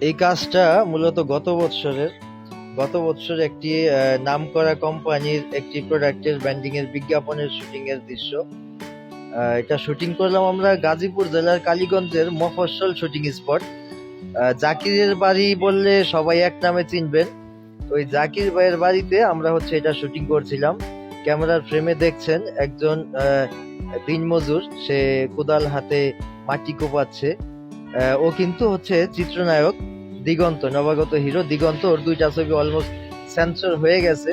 এই কাজটা মূলত গত বৎসরের গত বছর একটি আহ, নামকরা কোম্পানির একটি প্রোডাক্টের ব্র্যান্ডিং এর বিজ্ঞাপনের শুটিং এর দৃশ্য এটা শুটিং করলাম আমরা গাজীপুর জেলার কালীগঞ্জের মফস্বল শুটিং স্পট জাকিরের বাড়ি বললে সবাই এক নামে চিনবেন। ওই জাকির ভাইয়ের বাড়িতে আমরা হচ্ছে এটা শুটিং করছিলাম। ক্যামেরার ফ্রেমে দেখছেন একজন দিনমজুর সে কোদাল হাতে মাটি কোপাচ্ছে। ও কিন্তু হচ্ছে চিত্রনায়ক। দিগন্ত, নবাগত হিরো দিগন্ত, ওর দুইটা ছবি অলমোস্ট সেন্সর হয়ে গেছে।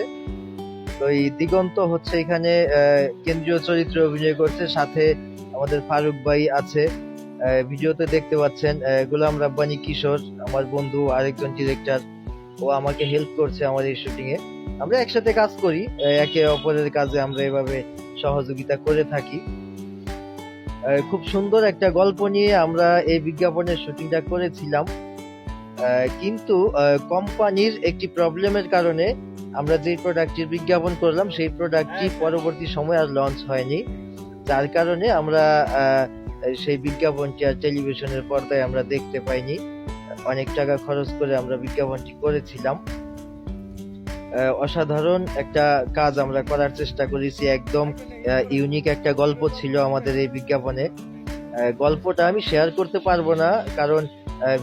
তো এই দিগন্ত হচ্ছে এখানে কেন্দ্রীয় চরিত্রে অভিনয় করছে, সাথে আমাদের ফারুক ভাই আছে। ভিডিওতে দেখতে পাচ্ছেন গোলাম রাব্বানি কিশোর, আমার বন্ধু, আরেকজন ডিরেক্টর ও আমাকে হেল্প করছে আমার এই শুটিং এ আমরা একসাথে কাজ করি একে অপরের কাজে আমরা এভাবে সহযোগিতা করে থাকি। খুব সুন্দর একটা গল্প নিয়ে আমরা এই বিজ্ঞাপনের শুটিংটা করেছিলাম। কিন্তু কোম্পানির একটি প্রবলেমের কারণে আমরা যে প্রোডাক্টটির বিজ্ঞাপন করলাম সেই প্রোডাক্টটি পরবর্তী সময় আর লঞ্চ হয়নি। যার কারণে আমরা সেই বিজ্ঞাপনটি আর টেলিভিশনের পর্দায় আমরা দেখতে পাইনি। অনেক টাকা খরচ করে আমরা বিজ্ঞাপনটি করেছিলাম। অসাধারণ একটা কাজ আমরা করার চেষ্টা করেছি। একদম ইউনিক একটা গল্প ছিল আমাদের এই বিজ্ঞাপনে। গল্পটা আমি শেয়ার করতে পারব না কারণ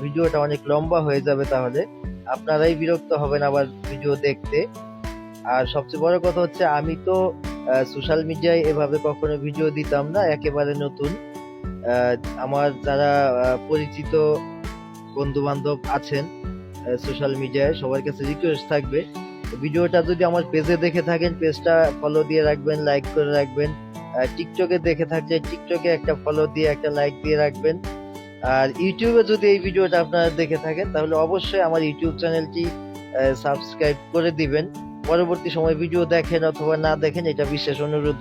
ভিডিওটা অনেক লম্বা হয়ে যাবে তাহলে। আপনারাই বিরক্ত হবেন আবার ভিডিও দেখতে। আর সবচেয়ে বড় কথা হচ্ছে, আমি তো সোশ্যাল মিডিয়ায় এভাবে কখনো ভিডিও দিতাম না, একেবারে নতুন। আমার যারা পরিচিত বন্ধু বান্ধব আছেন সোশ্যাল মিডিয়ায় সবার কাছে রিকোয়েস্ট থাকবে। ভিডিওটা যদি আমার পেজে দেখে থাকেন পেজটা ফলো দিয়ে রাখবেন লাইক করে রাখবেন। টিকটকে দেখে থাকলে টিকটকে একটা ফলো দিয়ে একটা লাইক দিয়ে রাখবেন। আর ইউটিউবে যদি এই ভিডিওটা আপনারা দেখে থাকেন, তাহলে অবশ্যই আমার ইউটিউব চ্যানেলটি সাবস্ক্রাইব করে দিবেন। পরবর্তী সময় ভিডিও দেখেন অথবা না দেখেন, এটা বিশেষ অনুরোধ